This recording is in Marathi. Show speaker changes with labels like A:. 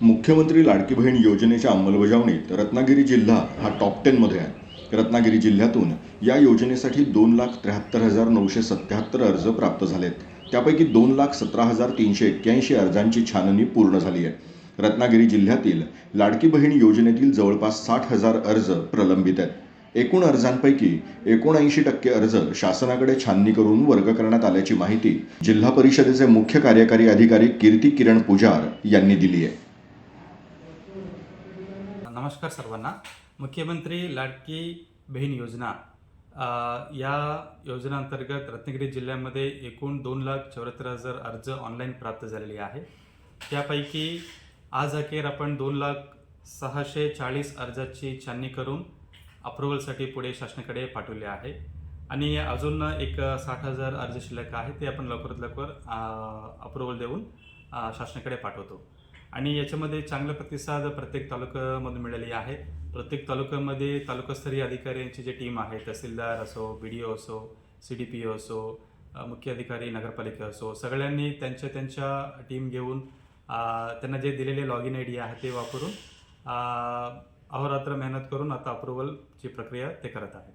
A: मुख्यमंत्री लाडकी बहीण योजनेच्या अंमलबजावणीत रत्नागिरी जिल्हा हा टॉप टेनमध्ये आहे. रत्नागिरी जिल्ह्यातून या योजनेसाठी दोन लाख त्र्याहत्तर हजार नऊशे सत्याहत्तर अर्ज प्राप्त झालेत. त्यापैकी दोन लाख सतरा हजार तीनशे एक्क्याऐंशी अर्जांची छाननी पूर्ण झाली आहे. रत्नागिरी जिल्ह्यातील लाडकी बहीण योजनेतील जवळपास साठ हजार अर्ज प्रलंबित आहेत. एकूण अर्जांपैकी एकोणऐंशी टक्के अर्ज शासनाकडे छाननी करून वर्ग करण्यात आल्याची माहिती जिल्हा परिषदेचे मुख्य कार्यकारी अधिकारी कीर्ती किरण पुजार यांनी दिली आहे.
B: नमस्कार सर्वांना. मुख्यमंत्री लाडकी बहीण योजना. या योजनेअंतर्गत रत्नागिरी जिल्ह्यामध्ये एकूण दोन लाख चौऱ्याहत्तर हजार अर्ज ऑनलाईन प्राप्त झालेले आहे. त्यापैकी आज अखेर आपण दोन लाख सहाशे चाळीस अर्जाची छाननी करून अप्रुव्हलसाठी पुढे शासनाकडे पाठवले आहे. आणि अजून एक साठ हजार अर्ज शिल्लक आहे ते आपण लवकरात लवकर अप्रुव्हल देऊन शासनाकडे पाठवतो. आणि याच्यामध्ये चांगला प्रतिसाद प्रत्येक तालुक्यामधून मिळाली आहे. प्रत्येक तालुक्यामध्ये तालुकास्तरीय अधिकाऱ्यांची जी टीम आहे तहसीलदार असो बी डी ओ असो सी डी पी ओ असो मुख्य अधिकारी नगरपालिका असो सगळ्यांनी त्यांच्या त्यांच्या टीम घेऊन त्यांना जे दिलेले लॉग इन आय डी आहे ते वापरून अहोरात्र मेहनत करून आता अप्रुव्हलची प्रक्रिया ते करत आहेत.